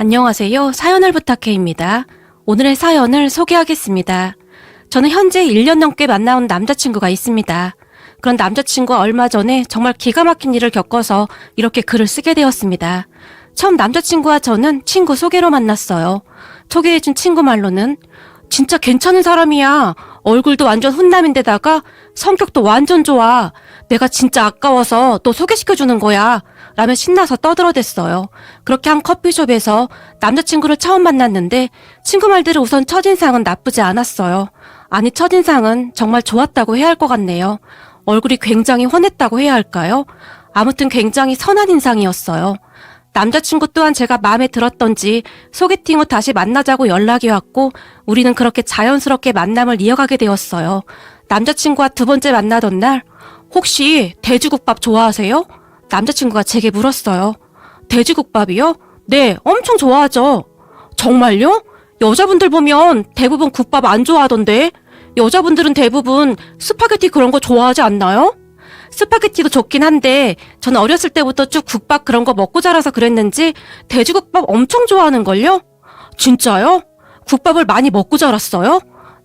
안녕하세요. 사연을 부탁해입니다. 오늘의 사연을 소개하겠습니다. 저는 현재 1년 넘게 만나온 남자친구가 있습니다. 그런 남자친구와 얼마 전에 정말 기가 막힌 일을 겪어서 이렇게 글을 쓰게 되었습니다. 처음 남자친구와 저는 친구 소개로 만났어요. 소개해준 친구 말로는 진짜 괜찮은 사람이야. 얼굴도 완전 훈남인데다가 성격도 완전 좋아. 내가 진짜 아까워서 너 소개시켜주는 거야. 라며 신나서 떠들어댔어요. 그렇게 한 커피숍에서 남자친구를 처음 만났는데 친구 말대로 우선 첫인상은 나쁘지 않았어요. 아니 첫인상은 정말 좋았다고 해야 할 것 같네요. 얼굴이 굉장히 훤했다고 해야 할까요? 아무튼 굉장히 선한 인상이었어요. 남자친구 또한 제가 마음에 들었던지 소개팅 후 다시 만나자고 연락이 왔고 우리는 그렇게 자연스럽게 만남을 이어가게 되었어요. 남자친구와 두 번째 만나던 날 혹시 돼지국밥 좋아하세요? 남자친구가 제게 물었어요. 돼지국밥이요? 네, 엄청 좋아하죠. 정말요? 여자분들 보면 대부분 국밥 안 좋아하던데 여자분들은 대부분 스파게티 그런 거 좋아하지 않나요? 스파게티도 좋긴 한데 저는 어렸을 때부터 쭉 국밥 그런 거 먹고 자라서 그랬는지 돼지국밥 엄청 좋아하는걸요? 진짜요? 국밥을 많이 먹고 자랐어요?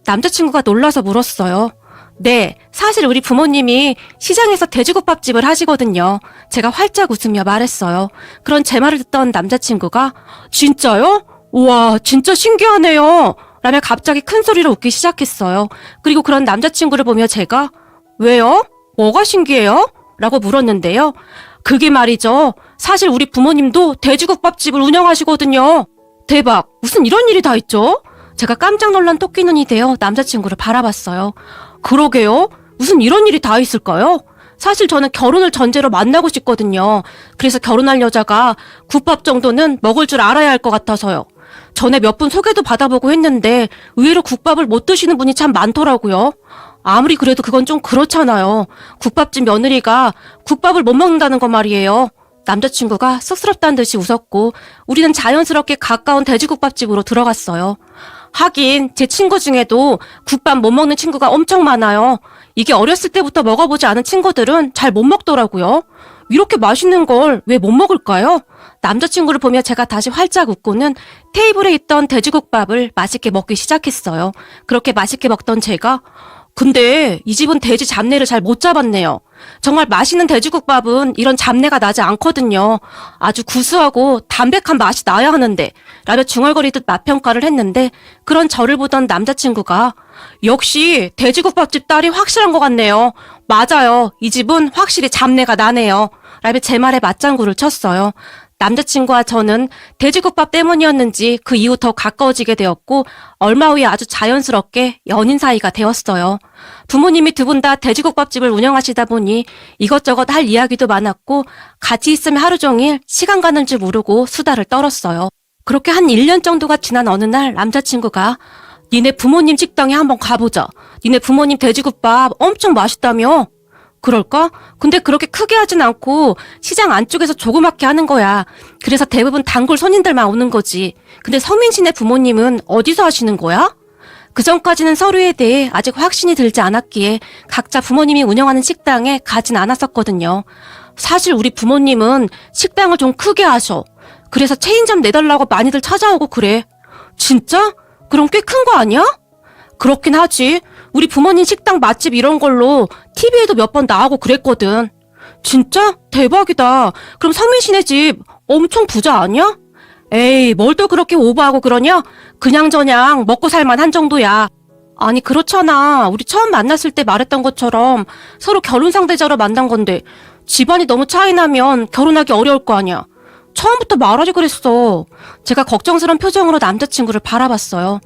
남자친구가 놀라서 물었어요. 네, 사실 우리 부모님이 시장에서 돼지국밥집을 하시거든요. 제가 활짝 웃으며 말했어요. 그런 제 말을 듣던 남자친구가 진짜요? 우와, 진짜 신기하네요. 라며 갑자기 큰 소리로 웃기 시작했어요. 그리고 그런 남자친구를 보며 제가 왜요? 뭐가 신기해요? 라고 물었는데요. 그게 말이죠. 사실 우리 부모님도 돼지국밥집을 운영하시거든요. 대박. 무슨 이런 일이 다 있죠? 제가 깜짝 놀란 토끼 눈이 되어 남자친구를 바라봤어요. 그러게요. 무슨 이런 일이 다 있을까요? 사실 저는 결혼을 전제로 만나고 싶거든요. 그래서 결혼할 여자가 국밥 정도는 먹을 줄 알아야 할 것 같아서요. 전에 몇 분 소개도 받아보고 했는데 의외로 국밥을 못 드시는 분이 참 많더라고요. 아무리 그래도 그건 좀 그렇잖아요. 국밥집 며느리가 국밥을 못 먹는다는 거 말이에요. 남자친구가 쑥스럽다는 듯이 웃었고 우리는 자연스럽게 가까운 돼지국밥집으로 들어갔어요. 하긴 제 친구 중에도 국밥 못 먹는 친구가 엄청 많아요. 이게 어렸을 때부터 먹어보지 않은 친구들은 잘 못 먹더라고요. 이렇게 맛있는 걸 왜 못 먹을까요? 남자친구를 보며 제가 다시 활짝 웃고는 테이블에 있던 돼지국밥을 맛있게 먹기 시작했어요. 그렇게 맛있게 먹던 제가 근데 이 집은 돼지 잡내를 잘 못 잡았네요. 정말 맛있는 돼지국밥은 이런 잡내가 나지 않거든요. 아주 구수하고 담백한 맛이 나야 하는데 라며 중얼거리듯 맛평가를 했는데 그런 저를 보던 남자친구가 역시 돼지국밥집 딸이 확실한 것 같네요. 맞아요. 이 집은 확실히 잡내가 나네요. 라며 제 말에 맞장구를 쳤어요. 남자친구와 저는 돼지국밥 때문이었는지 그 이후 더 가까워지게 되었고 얼마 후에 아주 자연스럽게 연인 사이가 되었어요. 부모님이 두 분 다 돼지국밥집을 운영하시다 보니 이것저것 할 이야기도 많았고 같이 있으면 하루 종일 시간 가는 줄 모르고 수다를 떨었어요. 그렇게 한 1년 정도가 지난 어느 날 남자친구가 니네 부모님 식당에 한번 가보자. 니네 부모님 돼지국밥 엄청 맛있다며? 그럴까? 근데 그렇게 크게 하진 않고 시장 안쪽에서 조그맣게 하는 거야. 그래서 대부분 단골 손님들만 오는 거지. 근데 서민 씨네 부모님은 어디서 하시는 거야? 그 전까지는 서류에 대해 아직 확신이 들지 않았기에 각자 부모님이 운영하는 식당에 가진 않았었거든요. 사실 우리 부모님은 식당을 좀 크게 하셔. 그래서 체인점 내달라고 많이들 찾아오고 그래. 진짜? 그럼 꽤 큰 거 아니야? 그렇긴 하지. 우리 부모님 식당 맛집 이런 걸로 TV에도 몇 번 나오고 그랬거든. 진짜? 대박이다. 그럼 성민 씨네 집 엄청 부자 아니야? 에이, 뭘 또 그렇게 오버하고 그러냐? 그냥저냥 먹고 살만 한 정도야. 아니, 그렇잖아. 우리 처음 만났을 때 말했던 것처럼 서로 결혼 상대자로 만난 건데 집안이 너무 차이나면 결혼하기 어려울 거 아니야. 처음부터 말하지 그랬어. 제가 걱정스러운 표정으로 남자친구를 바라봤어요.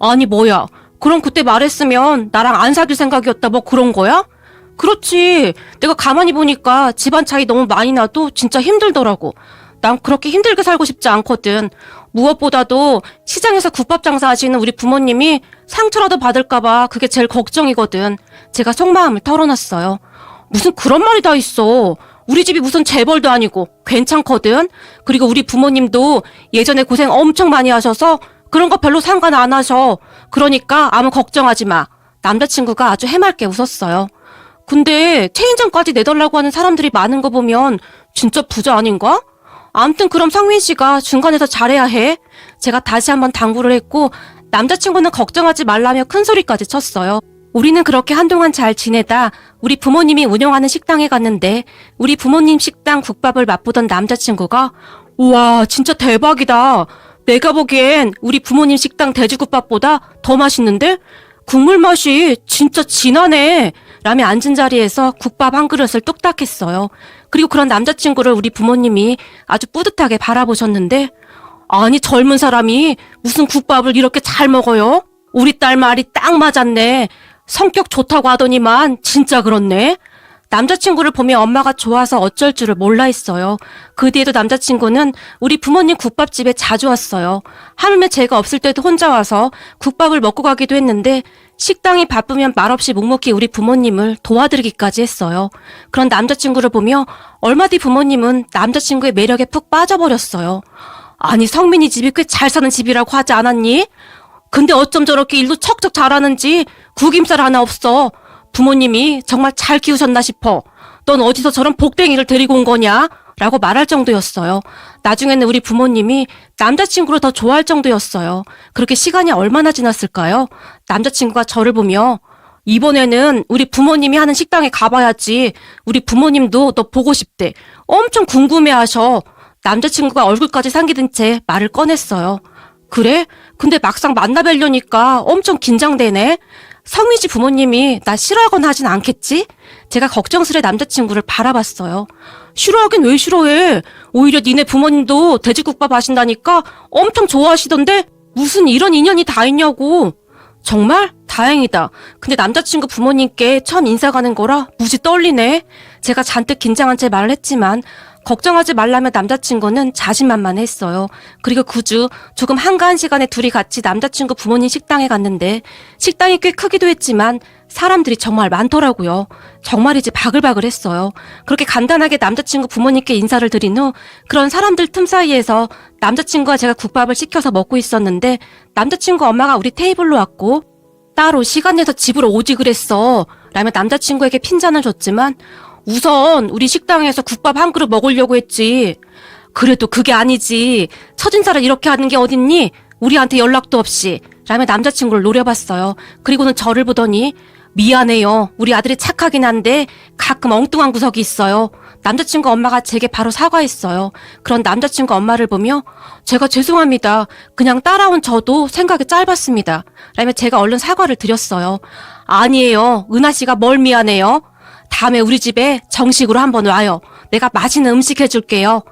아니, 뭐야. 그럼 그때 말했으면 나랑 안 사귈 생각이었다 뭐 그런 거야? 그렇지. 내가 가만히 보니까 집안 차이 너무 많이 나도 진짜 힘들더라고. 난 그렇게 힘들게 살고 싶지 않거든. 무엇보다도 시장에서 국밥 장사하시는 우리 부모님이 상처라도 받을까봐 그게 제일 걱정이거든. 제가 속마음을 털어놨어요. 무슨 그런 말이 다 있어. 우리 집이 무슨 재벌도 아니고 괜찮거든. 그리고 우리 부모님도 예전에 고생 엄청 많이 하셔서 그런 거 별로 상관 안 하셔. 그러니까 아무 걱정하지 마. 남자친구가 아주 해맑게 웃었어요. 근데 체인점까지 내달라고 하는 사람들이 많은 거 보면 진짜 부자 아닌가? 아무튼 그럼 성민 씨가 중간에서 잘해야 해. 제가 다시 한번 당부를 했고 남자친구는 걱정하지 말라며 큰 소리까지 쳤어요. 우리는 그렇게 한동안 잘 지내다 우리 부모님이 운영하는 식당에 갔는데 우리 부모님 식당 국밥을 맛보던 남자친구가 우와 진짜 대박이다. 내가 보기엔 우리 부모님 식당 돼지국밥보다 더 맛있는데 국물 맛이 진짜 진하네. 라며 앉은 자리에서 국밥 한 그릇을 뚝딱 했어요. 그리고 그런 남자친구를 우리 부모님이 아주 뿌듯하게 바라보셨는데 아니 젊은 사람이 무슨 국밥을 이렇게 잘 먹어요? 우리 딸 말이 딱 맞았네. 성격 좋다고 하더니만 진짜 그렇네. 남자친구를 보며 엄마가 좋아서 어쩔 줄을 몰라 했어요. 그 뒤에도 남자친구는 우리 부모님 국밥집에 자주 왔어요. 하물며 제가 없을 때도 혼자 와서 국밥을 먹고 가기도 했는데 식당이 바쁘면 말없이 묵묵히 우리 부모님을 도와드리기까지 했어요. 그런 남자친구를 보며 얼마 뒤 부모님은 남자친구의 매력에 푹 빠져버렸어요. 아니 성민이 집이 꽤 잘 사는 집이라고 하지 않았니? 근데 어쩜 저렇게 일도 척척 잘하는지 구김살 하나 없어. 부모님이 정말 잘 키우셨나 싶어. 넌 어디서 저런 복댕이를 데리고 온 거냐? 라고 말할 정도였어요. 나중에는 우리 부모님이 남자친구를 더 좋아할 정도였어요. 그렇게 시간이 얼마나 지났을까요? 남자친구가 저를 보며 이번에는 우리 부모님이 하는 식당에 가봐야지. 우리 부모님도 너 보고 싶대. 엄청 궁금해 하셔. 남자친구가 얼굴까지 상기된 채 말을 꺼냈어요. 그래? 근데 막상 만나뵈려니까 엄청 긴장되네. 성민 씨 부모님이 나 싫어하거나 하진 않겠지? 제가 걱정스레 남자친구를 바라봤어요. 싫어하긴 왜 싫어해? 오히려 니네 부모님도 돼지국밥 하신다니까 엄청 좋아하시던데 무슨 이런 인연이 다 있냐고. 정말? 다행이다. 근데 남자친구 부모님께 처음 인사 가는 거라 무지 떨리네. 제가 잔뜩 긴장한 채 말을 했지만 걱정하지 말라며 남자친구는 자신만만했어요. 그리고 그 주 조금 한가한 시간에 둘이 같이 남자친구 부모님 식당에 갔는데 식당이 꽤 크기도 했지만 사람들이 정말 많더라고요. 정말이지 바글바글했어요. 그렇게 간단하게 남자친구 부모님께 인사를 드린 후 그런 사람들 틈 사이에서 남자친구와 제가 국밥을 시켜서 먹고 있었는데 남자친구 엄마가 우리 테이블로 왔고 따로 시간 내서 집으로 오지 그랬어. 라며 남자친구에게 핀잔을 줬지만 우선 우리 식당에서 국밥 한 그릇 먹으려고 했지. 그래도 그게 아니지. 첫 인사를 이렇게 하는 게 어딨니? 우리한테 연락도 없이. 라며 남자친구를 노려봤어요. 그리고는 저를 보더니 미안해요. 우리 아들이 착하긴 한데 가끔 엉뚱한 구석이 있어요. 남자친구 엄마가 제게 바로 사과했어요. 그런 남자친구 엄마를 보며 제가 죄송합니다. 그냥 따라온 저도 생각이 짧았습니다. 라며 제가 얼른 사과를 드렸어요. 아니에요. 은하 씨가 뭘 미안해요? 다음에 우리 집에 정식으로 한번 와요. 내가 맛있는 음식 해줄게요.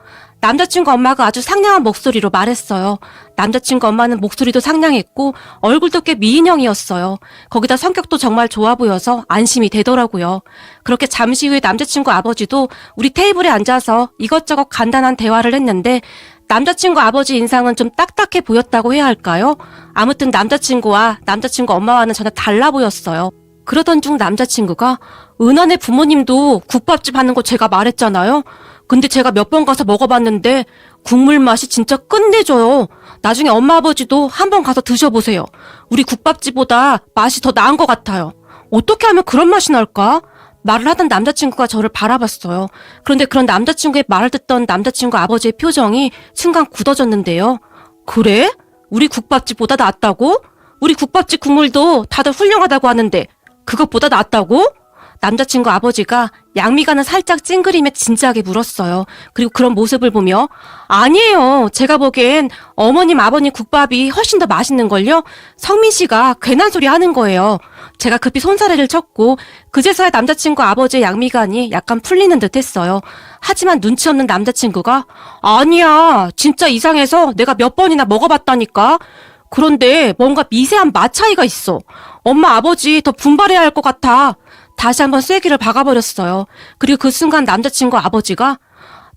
남자친구 엄마가 아주 상냥한 목소리로 말했어요. 남자친구 엄마는 목소리도 상냥했고 얼굴도 꽤 미인형이었어요. 거기다 성격도 정말 좋아 보여서 안심이 되더라고요. 그렇게 잠시 후에 남자친구 아버지도 우리 테이블에 앉아서 이것저것 간단한 대화를 했는데 남자친구 아버지 인상은 좀 딱딱해 보였다고 해야 할까요? 아무튼 남자친구와 남자친구 엄마와는 전혀 달라 보였어요. 그러던 중 남자친구가 은하네 부모님도 국밥집 하는 거 제가 말했잖아요. 근데 제가 몇 번 가서 먹어봤는데 국물 맛이 진짜 끝내줘요. 나중에 엄마 아버지도 한번 가서 드셔보세요. 우리 국밥집보다 맛이 더 나은 것 같아요. 어떻게 하면 그런 맛이 날까? 말을 하던 남자친구가 저를 바라봤어요. 그런데 그런 남자친구의 말을 듣던 남자친구 아버지의 표정이 순간 굳어졌는데요. 그래? 우리 국밥집보다 낫다고? 우리 국밥집 국물도 다들 훌륭하다고 하는데 그것보다 낫다고? 남자친구 아버지가 양미간을 살짝 찡그리며 진지하게 물었어요. 그리고 그런 모습을 보며 아니에요. 제가 보기엔 어머님 아버님 국밥이 훨씬 더 맛있는걸요. 성민 씨가 괜한 소리 하는 거예요. 제가 급히 손사래를 쳤고 그제서야 남자친구 아버지의 양미간이 약간 풀리는 듯 했어요. 하지만 눈치 없는 남자친구가 아니야. 진짜 이상해서 내가 몇 번이나 먹어봤다니까. 그런데 뭔가 미세한 맛 차이가 있어. 엄마 아버지 더 분발해야 할 것 같아. 다시 한번 쐐기를 박아버렸어요. 그리고 그 순간 남자친구 아버지가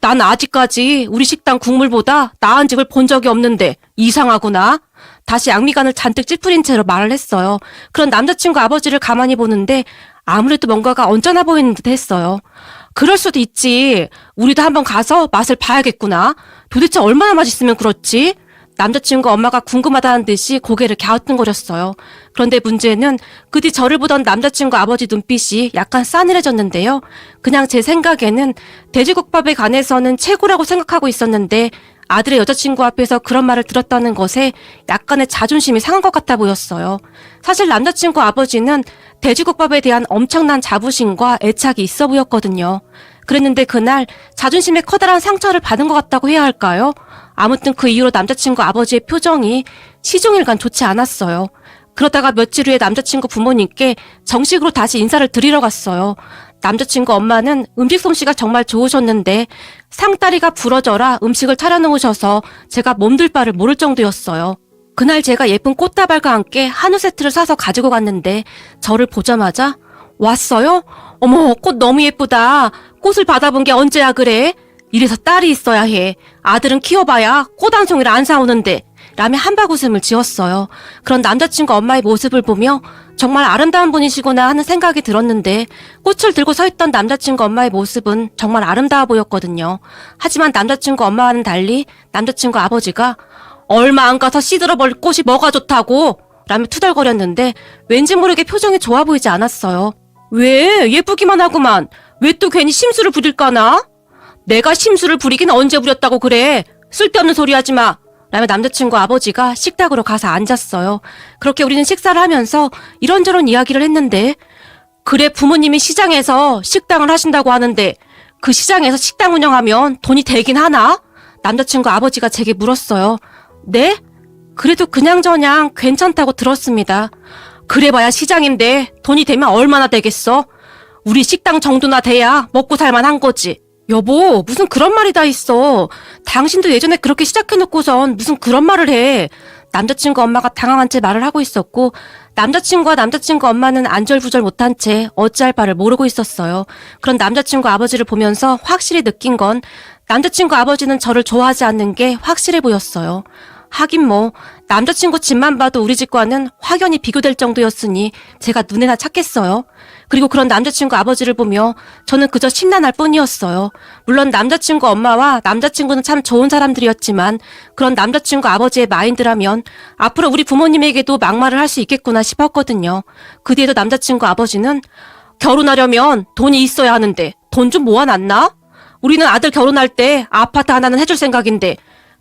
난 아직까지 우리 식당 국물보다 나은 집을 본 적이 없는데 이상하구나. 다시 양미간을 잔뜩 찌푸린 채로 말을 했어요. 그런 남자친구 아버지를 가만히 보는데 아무래도 뭔가가 언짢아 보이는 듯 했어요. 그럴 수도 있지. 우리도 한번 가서 맛을 봐야겠구나. 도대체 얼마나 맛있으면 그렇지? 남자친구 엄마가 궁금하다는 듯이 고개를 갸우뚱거렸어요. 그런데 문제는 그 뒤 저를 보던 남자친구 아버지 눈빛이 약간 싸늘해졌는데요. 그냥 제 생각에는 돼지국밥에 관해서는 최고라고 생각하고 있었는데 아들의 여자친구 앞에서 그런 말을 들었다는 것에 약간의 자존심이 상한 것 같아 보였어요. 사실 남자친구 아버지는 돼지국밥에 대한 엄청난 자부심과 애착이 있어 보였거든요. 그랬는데 그날 자존심에 커다란 상처를 받은 것 같다고 해야 할까요? 아무튼 그 이후로 남자친구 아버지의 표정이 시종일관 좋지 않았어요. 그러다가 며칠 후에 남자친구 부모님께 정식으로 다시 인사를 드리러 갔어요. 남자친구 엄마는 음식 솜씨가 정말 좋으셨는데 상다리가 부러져라 음식을 차려놓으셔서 제가 몸둘 바를 모를 정도였어요. 그날 제가 예쁜 꽃다발과 함께 한우 세트를 사서 가지고 갔는데 저를 보자마자 왔어요? 어머 꽃 너무 예쁘다. 꽃을 받아본 게 언제야 그래? 이래서 딸이 있어야 해. 아들은 키워봐야 꽃한 송이를 안 사오는데. 라며 한바구음을 지었어요. 그런 남자친구 엄마의 모습을 보며 정말 아름다운 분이시구나 하는 생각이 들었는데 꽃을 들고 서 있던 남자친구 엄마의 모습은 정말 아름다워 보였거든요. 하지만 남자친구 엄마와는 달리 남자친구 아버지가 얼마 안 가서 시들어버릴 꽃이 뭐가 좋다고 라며 투덜거렸는데 왠지 모르게 표정이 좋아 보이지 않았어요. 왜 예쁘기만 하구만 왜 또 괜히 심술을 부릴까나? 내가 심술을 부리긴 언제 부렸다고 그래 쓸데없는 소리 하지 마 라며 남자친구 아버지가 식탁으로 가서 앉았어요. 그렇게 우리는 식사를 하면서 이런저런 이야기를 했는데 그래 부모님이 시장에서 식당을 하신다고 하는데 그 시장에서 식당 운영하면 돈이 되긴 하나? 남자친구 아버지가 제게 물었어요. 네? 그래도 그냥저냥 괜찮다고 들었습니다. 그래봐야 시장인데 돈이 되면 얼마나 되겠어? 우리 식당 정도나 돼야 먹고 살만한 거지. 여보, 무슨 그런 말이 다 있어. 당신도 예전에 그렇게 시작해놓고선 무슨 그런 말을 해. 남자친구 엄마가 당황한 채 말을 하고 있었고, 남자친구와 남자친구 엄마는 안절부절 못한 채 어찌할 바를 모르고 있었어요. 그런 남자친구 아버지를 보면서 확실히 느낀 건 남자친구 아버지는 저를 좋아하지 않는 게 확실해 보였어요. 하긴 뭐, 남자친구 집만 봐도 우리 집과는 확연히 비교될 정도였으니 제가 눈에나 찾겠어요. 그리고 그런 남자친구 아버지를 보며 저는 그저 심란할 뿐이었어요. 물론 남자친구 엄마와 남자친구는 참 좋은 사람들이었지만 그런 남자친구 아버지의 마인드라면 앞으로 우리 부모님에게도 막말을 할 수 있겠구나 싶었거든요. 그 뒤에도 남자친구 아버지는 결혼하려면 돈이 있어야 하는데 돈 좀 모아놨나? 우리는 아들 결혼할 때 아파트 하나는 해줄 생각인데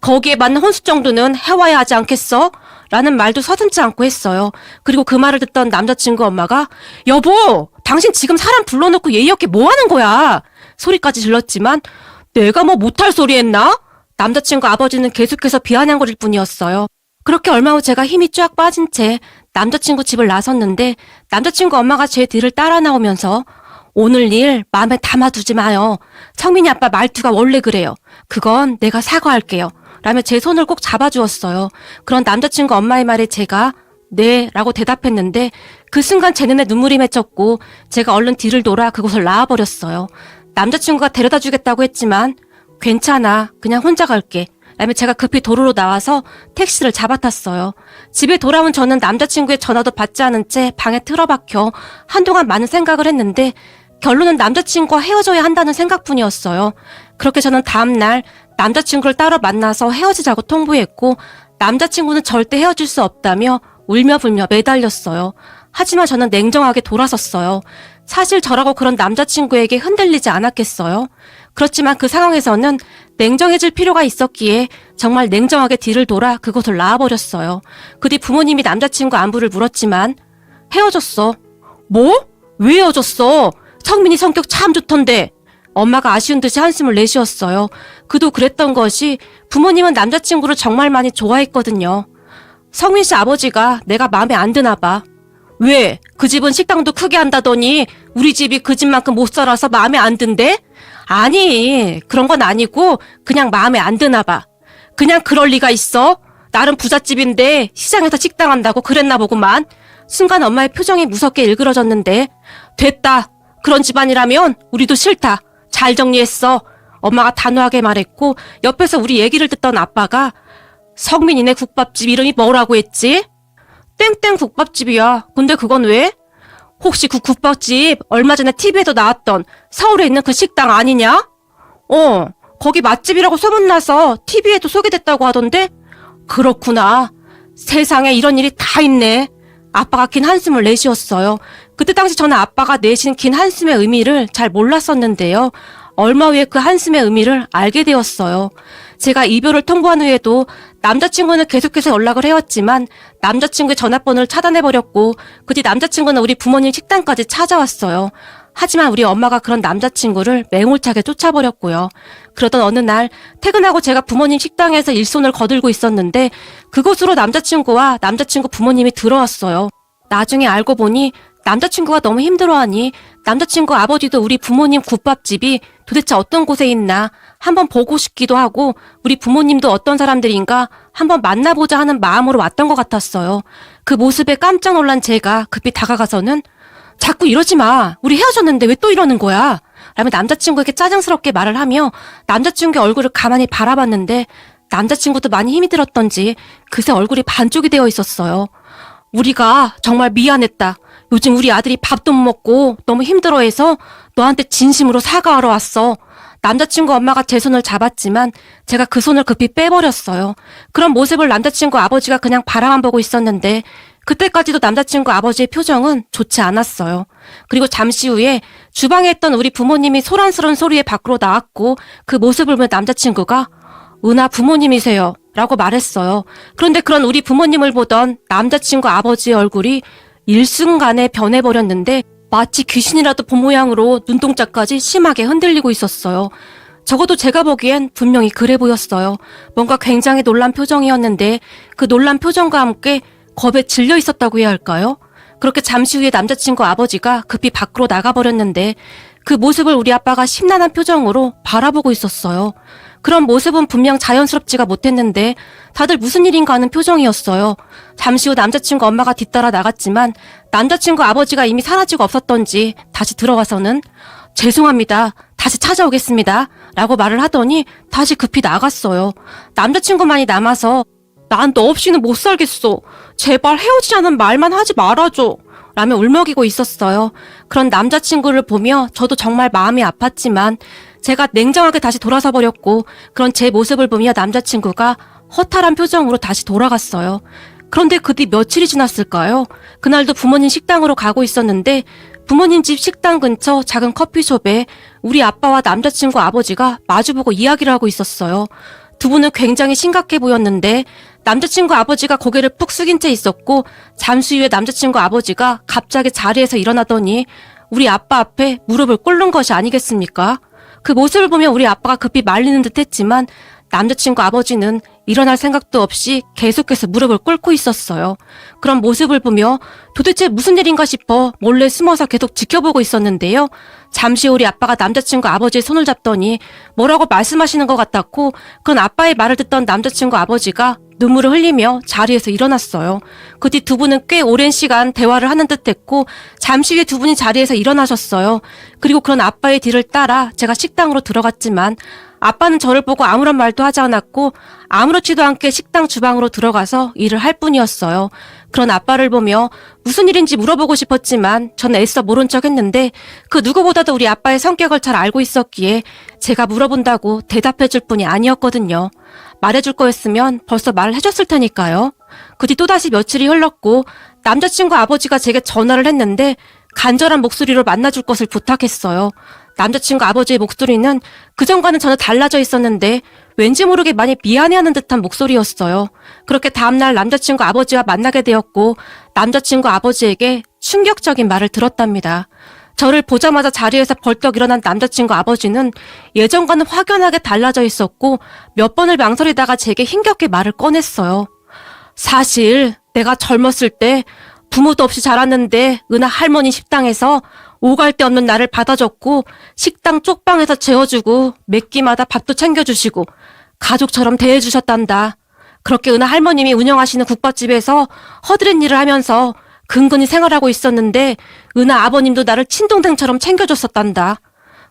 거기에 맞는 혼수 정도는 해와야 하지 않겠어? 라는 말도 서슴지 않고 했어요. 그리고 그 말을 듣던 남자친구 엄마가 여보 당신 지금 사람 불러놓고 예의 없게 뭐 하는 거야? 소리까지 질렀지만 내가 뭐 못할 소리 했나? 남자친구 아버지는 계속해서 비아냥거릴 뿐이었어요. 그렇게 얼마 후 제가 힘이 쫙 빠진 채 남자친구 집을 나섰는데 남자친구 엄마가 제 뒤를 따라 나오면서 오늘 일 마음에 담아두지 마요. 성민이 아빠 말투가 원래 그래요. 그건 내가 사과할게요. 라며 제 손을 꼭 잡아주었어요. 그런 남자친구 엄마의 말에 제가 네 라고 대답했는데 그 순간 제 눈에 눈물이 맺혔고 제가 얼른 뒤를 돌아 그곳을 나와버렸어요. 남자친구가 데려다 주겠다고 했지만 괜찮아 그냥 혼자 갈게 라며 제가 급히 도로로 나와서 택시를 잡아탔어요. 집에 돌아온 저는 남자친구의 전화도 받지 않은 채 방에 틀어박혀 한동안 많은 생각을 했는데 결론은 남자친구와 헤어져야 한다는 생각뿐이었어요. 그렇게 저는 다음날 남자친구를 따로 만나서 헤어지자고 통보했고 남자친구는 절대 헤어질 수 없다며 울며 불며 매달렸어요. 하지만 저는 냉정하게 돌아섰어요. 사실 저라고 그런 남자친구에게 흔들리지 않았겠어요? 그렇지만 그 상황에서는 냉정해질 필요가 있었기에 정말 냉정하게 뒤를 돌아 그곳을 나와버렸어요. 그 뒤 부모님이 남자친구 안부를 물었지만 헤어졌어. 뭐? 왜 헤어졌어? 성민이 성격 참 좋던데. 엄마가 아쉬운 듯이 한숨을 내쉬었어요. 그도 그랬던 것이 부모님은 남자친구를 정말 많이 좋아했거든요. 성민 씨 아버지가 내가 마음에 안 드나 봐. 왜? 그 집은 식당도 크게 한다더니 우리 집이 그 집만큼 못 살아서 마음에 안 든대? 아니, 그런 건 아니고 그냥 마음에 안 드나 봐. 그냥 그럴 리가 있어? 나름 부잣집인데 시장에서 식당 한다고 그랬나 보구만. 순간 엄마의 표정이 무섭게 일그러졌는데 됐다. 그런 집안이라면 우리도 싫다. 잘 정리했어. 엄마가 단호하게 말했고 옆에서 우리 얘기를 듣던 아빠가 성민이네 국밥집 이름이 뭐라고 했지? 땡땡 국밥집이야. 근데 그건 왜? 혹시 그 국밥집 얼마 전에 TV에도 나왔던 서울에 있는 그 식당 아니냐? 어, 거기 맛집이라고 소문나서 TV에도 소개됐다고 하던데? 그렇구나. 세상에 이런 일이 다 있네. 아빠가 긴 한숨을 내쉬었어요. 그때 당시 저는 아빠가 내신 긴 한숨의 의미를 잘 몰랐었는데요. 얼마 후에 그 한숨의 의미를 알게 되었어요. 제가 이별을 통보한 후에도 남자친구는 계속해서 연락을 해왔지만 남자친구의 전화번호를 차단해버렸고 그 뒤 남자친구는 우리 부모님 식당까지 찾아왔어요. 하지만 우리 엄마가 그런 남자친구를 맹울차게 쫓아버렸고요. 그러던 어느 날 퇴근하고 제가 부모님 식당에서 일손을 거들고 있었는데 그곳으로 남자친구와 남자친구 부모님이 들어왔어요. 나중에 알고 보니 남자친구가 너무 힘들어하니 남자친구 아버지도 우리 부모님 국밥집이 도대체 어떤 곳에 있나 한번 보고 싶기도 하고 우리 부모님도 어떤 사람들인가 한번 만나보자 하는 마음으로 왔던 것 같았어요. 그 모습에 깜짝 놀란 제가 급히 다가가서는 자꾸 이러지 마. 우리 헤어졌는데 왜 또 이러는 거야? 라며 남자친구에게 짜증스럽게 말을 하며 남자친구의 얼굴을 가만히 바라봤는데 남자친구도 많이 힘이 들었던지 그새 얼굴이 반쪽이 되어 있었어요. 우리가 정말 미안했다. 요즘 우리 아들이 밥도 못 먹고 너무 힘들어해서 너한테 진심으로 사과하러 왔어. 남자친구 엄마가 제 손을 잡았지만 제가 그 손을 급히 빼버렸어요. 그런 모습을 남자친구 아버지가 그냥 바라만 보고 있었는데 그때까지도 남자친구 아버지의 표정은 좋지 않았어요. 그리고 잠시 후에 주방에 있던 우리 부모님이 소란스러운 소리에 밖으로 나왔고 그 모습을 보면 남자친구가 은하 부모님이세요. 라고 말했어요. 그런데 그런 우리 부모님을 보던 남자친구 아버지의 얼굴이 일순간에 변해버렸는데 마치 귀신이라도 본 모양으로 눈동자까지 심하게 흔들리고 있었어요. 적어도 제가 보기엔 분명히 그래 보였어요. 뭔가 굉장히 놀란 표정이었는데 그 놀란 표정과 함께 겁에 질려 있었다고 해야 할까요? 그렇게 잠시 후에 남자친구 아버지가 급히 밖으로 나가버렸는데 그 모습을 우리 아빠가 심란한 표정으로 바라보고 있었어요. 그런 모습은 분명 자연스럽지가 못했는데 다들 무슨 일인가 하는 표정이었어요. 잠시 후 남자친구 엄마가 뒤따라 나갔지만 남자친구 아버지가 이미 사라지고 없었던지 다시 들어와서는 죄송합니다. 다시 찾아오겠습니다. 라고 말을 하더니 다시 급히 나갔어요. 남자친구만이 남아서 난 너 없이는 못 살겠어. 제발 헤어지자는 말만 하지 말아줘. 라며 울먹이고 있었어요. 그런 남자친구를 보며 저도 정말 마음이 아팠지만 제가 냉정하게 다시 돌아서 버렸고 그런 제 모습을 보며 남자친구가 허탈한 표정으로 다시 돌아갔어요. 그런데 그 뒤 며칠이 지났을까요? 그날도 부모님 식당으로 가고 있었는데 부모님 집 식당 근처 작은 커피숍에 우리 아빠와 남자친구 아버지가 마주보고 이야기를 하고 있었어요. 두 분은 굉장히 심각해 보였는데 남자친구 아버지가 고개를 푹 숙인 채 있었고 잠시 후에 남자친구 아버지가 갑자기 자리에서 일어나더니 우리 아빠 앞에 무릎을 꿇는 것이 아니겠습니까? 그 모습을 보면 우리 아빠가 급히 말리는 듯 했지만 남자친구 아버지는 일어날 생각도 없이 계속해서 무릎을 꿇고 있었어요. 그런 모습을 보며 도대체 무슨 일인가 싶어 몰래 숨어서 계속 지켜보고 있었는데요. 잠시 후 우리 아빠가 남자친구 아버지의 손을 잡더니 뭐라고 말씀하시는 것 같았고 그런 아빠의 말을 듣던 남자친구 아버지가 눈물을 흘리며 자리에서 일어났어요. 그 뒤 두 분은 꽤 오랜 시간 대화를 하는 듯 했고 잠시 후에 두 분이 자리에서 일어나셨어요. 그리고 그런 아빠의 뒤를 따라 제가 식당으로 들어갔지만 아빠는 저를 보고 아무런 말도 하지 않았고 아무렇지도 않게 식당 주방으로 들어가서 일을 할 뿐이었어요. 그런 아빠를 보며 무슨 일인지 물어보고 싶었지만 전 애써 모른 척 했는데 그 누구보다도 우리 아빠의 성격을 잘 알고 있었기에 제가 물어본다고 대답해 줄 뿐이 아니었거든요. 말해줄 거였으면 벌써 말을 해줬을 테니까요. 그 뒤 또다시 며칠이 흘렀고 남자친구 아버지가 제게 전화를 했는데 간절한 목소리로 만나줄 것을 부탁했어요. 남자친구 아버지의 목소리는 그전과는 전혀 달라져 있었는데 왠지 모르게 많이 미안해하는 듯한 목소리였어요. 그렇게 다음날 남자친구 아버지와 만나게 되었고 남자친구 아버지에게 충격적인 말을 들었답니다. 저를 보자마자 자리에서 벌떡 일어난 남자친구 아버지는 예전과는 확연하게 달라져 있었고 몇 번을 망설이다가 제게 힘겹게 말을 꺼냈어요. 사실 내가 젊었을 때 부모도 없이 자랐는데 은하 할머니 식당에서 오갈 데 없는 나를 받아줬고 식당 쪽방에서 재워주고 몇 끼마다 밥도 챙겨주시고 가족처럼 대해주셨단다. 그렇게 은하 할머님이 운영하시는 국밥집에서 허드렛 일을 하면서 근근히 생활하고 있었는데 은하 아버님도 나를 친동생처럼 챙겨줬었단다.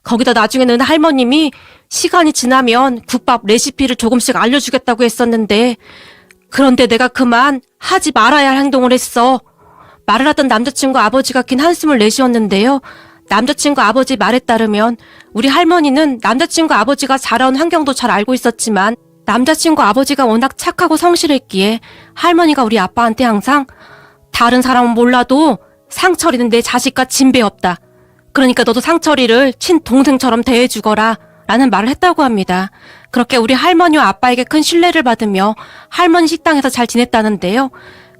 거기다 나중에는 할머님이 시간이 지나면 국밥 레시피를 조금씩 알려주겠다고 했었는데 그런데 내가 그만 하지 말아야 할 행동을 했어. 말을 하던 남자친구 아버지가 긴 한숨을 내쉬었는데요. 남자친구 아버지 말에 따르면 우리 할머니는 남자친구 아버지가 자라온 환경도 잘 알고 있었지만 남자친구 아버지가 워낙 착하고 성실했기에 할머니가 우리 아빠한테 항상 다른 사람은 몰라도 상철이는 내 자식과 진배 없다. 그러니까 너도 상철이를 친동생처럼 대해주거라. 라는 말을 했다고 합니다. 그렇게 우리 할머니와 아빠에게 큰 신뢰를 받으며 할머니 식당에서 잘 지냈다는데요.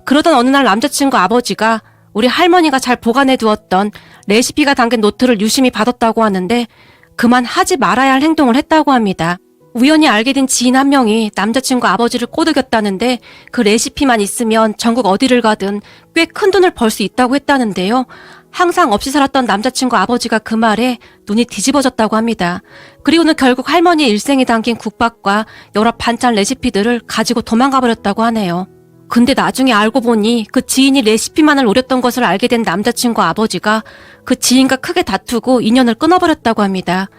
그러던 어느 날 남자친구 아버지가 우리 할머니가 잘 보관해 두었던 레시피가 담긴 노트를 유심히 받았다고 하는데 그만 하지 말아야 할 행동을 했다고 합니다. 우연히 알게 된 지인 한 명이 남자친구 아버지를 꼬드겼다는데 그 레시피만 있으면 전국 어디를 가든 꽤 큰 돈을 벌 수 있다고 했다는데요. 항상 없이 살았던 남자친구 아버지가 그 말에 눈이 뒤집어졌다고 합니다. 그리고는 결국 할머니의 일생에 담긴 국밥과 여러 반찬 레시피들을 가지고 도망가 버렸다고 하네요. 근데 나중에 알고 보니 그 지인이 레시피만을 노렸던 것을 알게 된 남자친구 아버지가 그 지인과 크게 다투고 인연을 끊어버렸다고 합니다.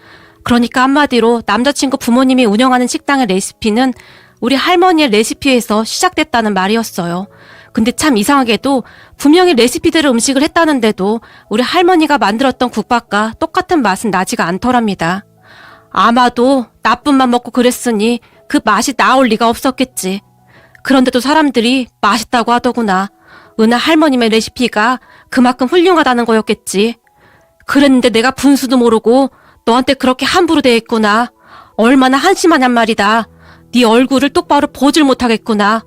그러니까 한마디로 남자친구 부모님이 운영하는 식당의 레시피는 우리 할머니의 레시피에서 시작됐다는 말이었어요. 근데 참 이상하게도 분명히 레시피대로 음식을 했다는데도 우리 할머니가 만들었던 국밥과 똑같은 맛은 나지가 않더랍니다. 아마도 나쁜 맘 먹고 그랬으니 그 맛이 나올 리가 없었겠지. 그런데도 사람들이 맛있다고 하더구나. 은하 할머님의 레시피가 그만큼 훌륭하다는 거였겠지. 그랬는데 내가 분수도 모르고 너한테 그렇게 함부로 대했구나. 얼마나 한심하냔 말이다. 네 얼굴을 똑바로 보질 못하겠구나.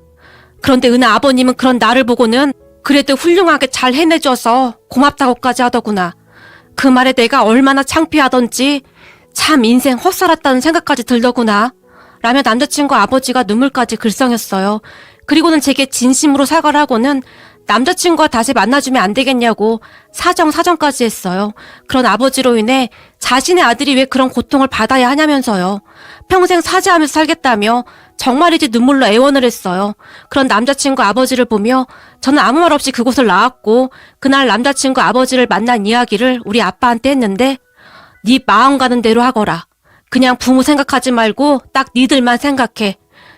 그런데 은하 아버님은 그런 나를 보고는 그래도 훌륭하게 잘 해내줘서 고맙다고까지 하더구나. 그 말에 내가 얼마나 창피하던지 참 인생 헛살았다는 생각까지 들더구나. 라며 남자친구 아버지가 눈물까지 글썽였어요. 그리고는 제게 진심으로 사과를 하고는 남자친구와 다시 만나주면 안 되겠냐고 사정 사정까지 했어요. 그런 아버지로 인해 자신의 아들이 왜 그런 고통을 받아야 하냐면서요. 평생 사죄하면서 살겠다며 정말이지 눈물로 애원을 했어요. 그런 남자친구 아버지를 보며 저는 아무 말 없이 그곳을 나왔고 그날 남자친구 아버지를 만난 이야기를 우리 아빠한테 했는데 네 마음 가는 대로 하거라. 그냥 부모 생각하지 말고 딱 니들만 생각해.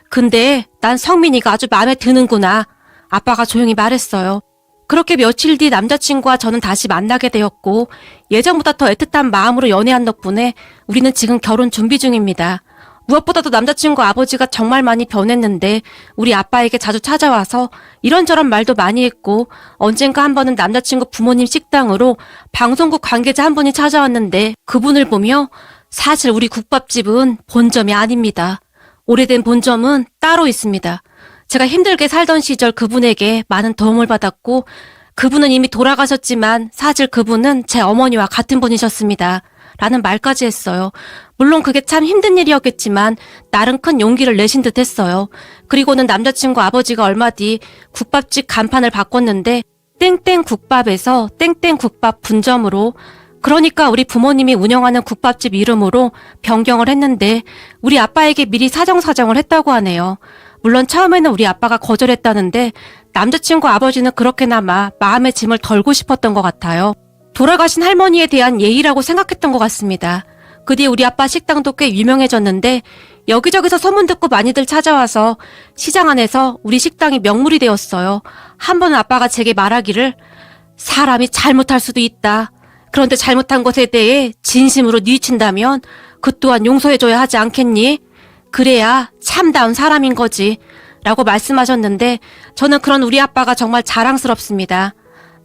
근데 난 성민이가 아주 마음에 드는구나. 아빠가 조용히 말했어요. 그렇게 며칠 뒤 남자친구와 저는 다시 만나게 되었고 예전보다 더 애틋한 마음으로 연애한 덕분에 우리는 지금 결혼 준비 중입니다. 무엇보다도 남자친구 아버지가 정말 많이 변했는데 우리 아빠에게 자주 찾아와서 이런저런 말도 많이 했고 언젠가 한 번은 남자친구 부모님 식당으로 방송국 관계자 한 분이 찾아왔는데 그분을 보며 사실 우리 국밥집은 본점이 아닙니다. 오래된 본점은 따로 있습니다. 제가 힘들게 살던 시절 그분에게 많은 도움을 받았고 그분은 이미 돌아가셨지만 사실 그분은 제 어머니와 같은 분이셨습니다. 라는 말까지 했어요. 물론 그게 참 힘든 일이었겠지만 나름 큰 용기를 내신 듯 했어요. 그리고는 남자친구 아버지가 얼마 뒤 국밥집 간판을 바꿨는데 땡땡 국밥에서 땡땡 국밥 분점으로 그러니까 우리 부모님이 운영하는 국밥집 이름으로 변경을 했는데 우리 아빠에게 미리 사정사정을 했다고 하네요. 물론 처음에는 우리 아빠가 거절했다는데 남자친구 아버지는 그렇게나마 마음의 짐을 덜고 싶었던 것 같아요. 돌아가신 할머니에 대한 예의라고 생각했던 것 같습니다. 그 뒤에 우리 아빠 식당도 꽤 유명해졌는데 여기저기서 소문 듣고 많이들 찾아와서 시장 안에서 우리 식당이 명물이 되었어요. 한 번은 아빠가 제게 말하기를 사람이 잘못할 수도 있다. 그런데 잘못한 것에 대해 진심으로 뉘우친다면 그 또한 용서해줘야 하지 않겠니? 그래야 참다운 사람인 거지. 라고 말씀하셨는데 저는 그런 우리 아빠가 정말 자랑스럽습니다.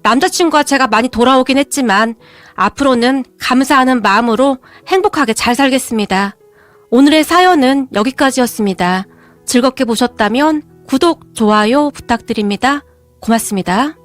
남자친구와 제가 많이 돌아오긴 했지만 앞으로는 감사하는 마음으로 행복하게 잘 살겠습니다. 오늘의 사연은 여기까지였습니다. 즐겁게 보셨다면 구독, 좋아요 부탁드립니다. 고맙습니다.